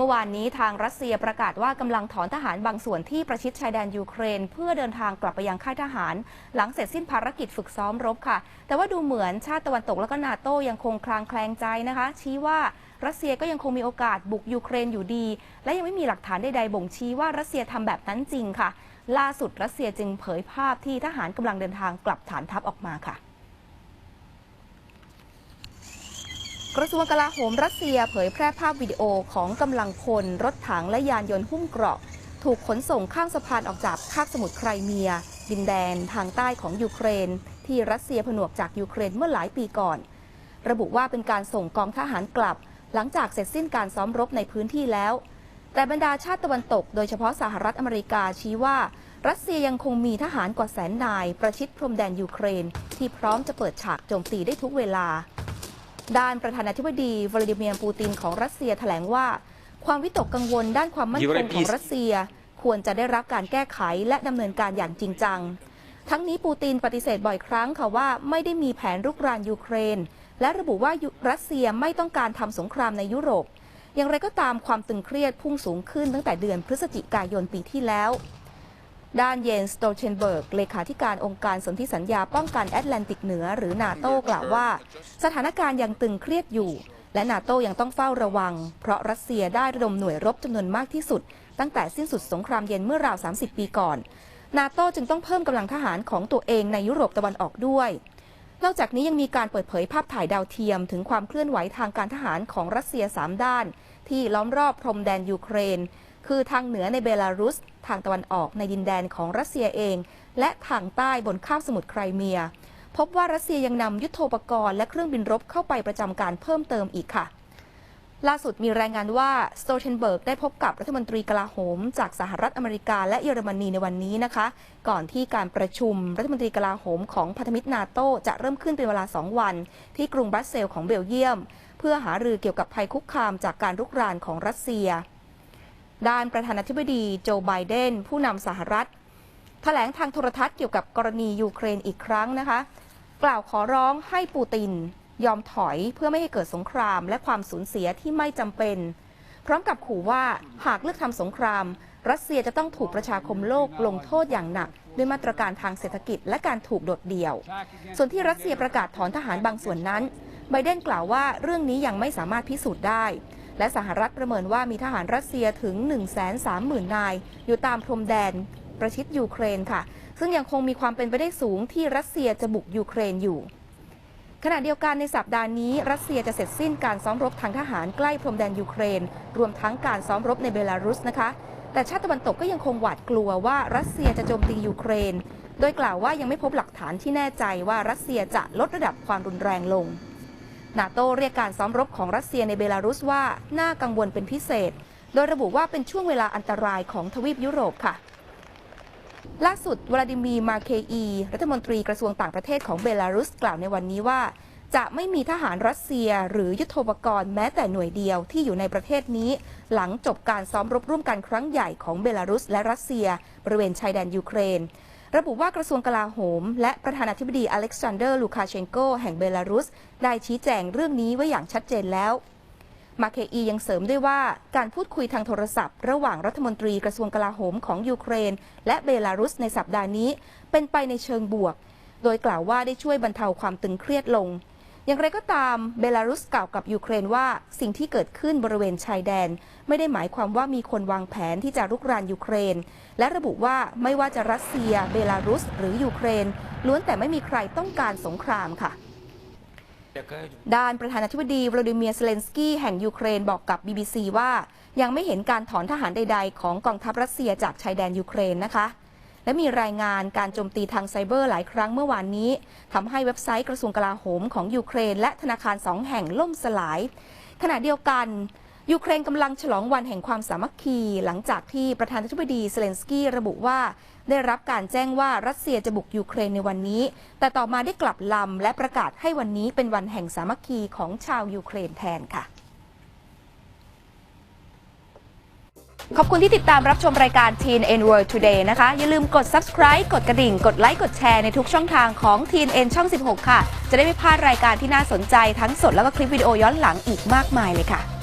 เมื่อวานนี้ทางรัสเซียประกาศว่ากำลังถอนทหารบางส่วนที่ประชิดชายแดนยูเครน เพื่อเดินทางกลับไปยังค่ายทหาร หลังเสร็จสิ้นภารกิจฝึกซ้อมรบค่ะ แต่ว่าดูเหมือนชาติตะวันตกและก็นาโต้ยังคงคลางแคลงใจนะคะ ชี้ว่ารัสเซียก็ยังคงมีโอกาสบุกยูเครนอยู่ดี และยังไม่มีหลักฐานใดๆบ่งชี้ว่ารัสเซียทำแบบนั้นจริงค่ะ ล่าสุดรัสเซียจึงเผยภาพที่ทหารกำลังเดินทางกลับฐานทัพออกมาค่ะ กระทรวงกลาโหมรัสเซียเผยแพร่ภาพวิดีโอของกำลังพลรถถังและยานยนต์หุ้มเกราะ ถูกขนส่งข้ามสะพานออกจากคาบสมุทรไครเมีย ดินแดนทางใต้ของยูเครน ที่รัสเซียผนวกจากยูเครนเมื่อหลายปีก่อน ระบุว่าเป็นการส่งกองทหารกลับ หลังจากเสร็จสิ้นการซ้อมรบในพื้นที่แล้ว แต่บรรดาชาติตะวันตก โดยเฉพาะสหรัฐอเมริกาชี้ว่า รัสเซียยังคงมีทหารกว่าแสนนาย ประชิดพรมแดนยูเครน ที่พร้อมจะเปิดฉากโจมตีได้ทุกเวลา ด้านประธานาธิบดีวลาดิเมียร์ปูตินของรัสเซียแถลงว่า ความวิตกกังวลด้านความมั่นคงของรัสเซีย ควรจะได้รับการแก้ไขและดำเนินการอย่างจริงจัง ทั้งนี้ปูตินปฏิเสธบ่อยครั้งค่ะว่าไม่ได้มีแผนรุกรานยูเครน และระบุว่ายุรัสเซียไม่ต้องการทำสงครามในยุโรป อย่างไรก็ตามความตึงเครียดพุ่งสูงขึ้นตั้งแต่เดือนพฤศจิกายนปีที่แล้ว ด้านเยนสโตเชนเบิร์ก เลขาธิการองค์การสนธิสัญญาป้องกันแอตแลนติกเหนือหรือนาโตกล่าวว่า สถานการณ์ยังตึงเครียดอยู่ และนาโตยังต้องเฝ้าระวัง เพราะรัสเซียได้ระดมหน่วยรบจำนวนมากที่สุด ตั้งแต่สิ้นสุดสงครามเย็นเมื่อราว 30 ปีก่อน นาโตจึงต้องเพิ่มกำลังทหารของตัวเองในยุโรปตะวันออกด้วยนอกจากนี้ยังมีการเปิดเผยภาพถ่ายดาวเทียม ถึงความเคลื่อนไหวทางการทหารของรัสเซีย 3 ด้าน ที่ล้อมรอบพรมแดนยูเครน คือทางเหนือในเบลารุส ทางตะวันออกในดินแดนของรัสเซียเอง และทางใต้บนคาบสมุทรไครเมีย พบว่ารัสเซียยังนำยุทโธปกรณ์และเครื่องบินรบเข้าไปประจำการเพิ่มเติมอีกค่ะ ล่าสุดมีรายงานว่าสโตเทนเบิร์กได้พบกับรัฐมนตรีกลาโหม จากสหรัฐอเมริกาและเยอรมนีในวันนี้นะคะ ก่อนที่การประชุมรัฐมนตรีกลาโหมของพันธมิตรนาโตจะเริ่มขึ้นเป็นเวลา 2 วัน ที่กรุงบรัสเซลของเบลเยียม เพื่อหารือเกี่ยวกับภัยคุกคามจากการรุกรานของรัสเซีย ด้านประธานาธิบดีโจไบเดนผู้นำสหรัฐแถลงทางโทรทัศน์เกี่ยวกับกรณียูเครนอีกครั้งนะคะ กล่าวขอร้องให้ปูติน ยอมถอยเพื่อไม่ให้เกิดสงคราม และความสูญเสียที่ไม่จำเป็น พร้อมกับขู่ว่าหากเลือกทำสงคราม รัสเซียจะต้องถูกประชาคมโลกลงโทษอย่างหนัก ด้วยมาตรการทางเศรษฐกิจและการถูกโดดเดี่ยว ส่วนที่รัสเซียประกาศถอนทหารบางส่วนนั้นไบเดนกล่าวว่าเรื่องนี้ยังไม่สามารถพิสูจน์ได้ และสหรัฐประเมินว่ามีทหารรัสเซียถึง 130,000 นาย อยู่ตามพรมแดนประชิดยูเครนค่ะ ซึ่งยังคงมีความเป็นไปได้สูงที่รัสเซียจะบุกยูเครนอยู่ ขณะเดียวกันในสัปดาห์นี้ รัสเซียจะเสร็จสิ้นการซ้อมรบทางทหารใกล้พรมแดนยูเครน รวมทั้งการซ้อมรบในเบลารุสนะคะ แต่ชาติตะวันตกก็ยังคงหวาดกลัวว่ารัสเซียจะโจมตียูเครน โดยกล่าวว่ายังไม่พบหลักฐานที่แน่ใจว่ารัสเซียจะลดระดับความรุนแรงลง นาโตเรียกการซ้อมรบของรัสเซียในเบลารุสว่า น่ากังวลเป็นพิเศษ โดยระบุว่าเป็นช่วงเวลาอันตรายของทวีปยุโรปค่ะ ล่าสุดวลาดิมีร์มาเคอี รัฐมนตรีกระทรวงต่างประเทศของเบลารุสกล่าวในวันนี้ว่า จะไม่มีทหารรัสเซียหรือยุทโธปกรณ์แม้แต่หน่วยเดียวที่อยู่ในประเทศนี้ หลังจบการซ้อมรบร่วมกันครั้งใหญ่ของเบลารุสและรัสเซีย บริเวณชายแดนยูเครน ระบุว่ากระทรวงกลาโหม และประธานาธิบดีอเล็กซานเดอร์ลูคาเชนโกแห่งเบลารุส ได้ชี้แจงเรื่องนี้ไว้อย่างชัดเจนแล้ว มาเคอียังเสริมด้วยว่าการพูดคุยทางโทรศัพท์ ระหว่างรัฐมนตรีกระทรวงกลาโหมของยูเครน และเบลารุสในสัปดาห์นี้ เป็นไปในเชิงบวก โดยกล่าวว่าได้ช่วยบรรเทาความตึงเครียดลง อย่างไรก็ตามเบลารุสกล่าวกับยูเครนว่าสิ่งที่เกิดขึ้นบริเวณชายแดน ไม่ได้หมายความว่ามีคนวางแผนที่จะรุกรานยูเครน และระบุว่าไม่ว่าจะรัสเซีย เบลารุส หรือยูเครน ล้วนแต่ไม่มีใครต้องการสงครามค่ะด้านประธานาธิบดีวลาดิเมียร์เซเลนสกี้แห่งยูเครนบอกกับ BBC ว่ายังไม่เห็นการถอนทหารใด ๆ ของกองทัพรัสเซียจากชายแดนยูเครนนะคะ และมีรายงานการโจมตีทางไซเบอร์หลายครั้งเมื่อวานนี้ทำให้เว็บไซต์กระทรวงกลาโหมของยูเครน และธนาคารสองแห่งล่มสลาย ขณะเดียวกันยูเครนกำลังฉลองวันแห่งความสามัคคี หลังจากที่ประธานาธิบดีเซเลนสกี้ระบุว่า ได้รับการแจ้งว่ารัสเซียจะบุกยูเครนในวันนี้ แต่ต่อมาได้กลับลำและประกาศให้วันนี้เป็นวันแห่งสามัคคีของชาวยูเครนแทนค่ะ ขอบคุณที่ติดตามรับชมรายการ Teen N World Today นะคะ อย่าลืมกด subscribe กดกระดิ่ง กดไลค์ กดแชร์ในทุกช่องทางของ Teen N ช่อง 16 ค่ะ จะได้ไม่พลาดรายการที่น่าสนใจทั้งสดแล้วก็คลิปวิดีโอย้อนหลังอีกมากมายเลยค่ะ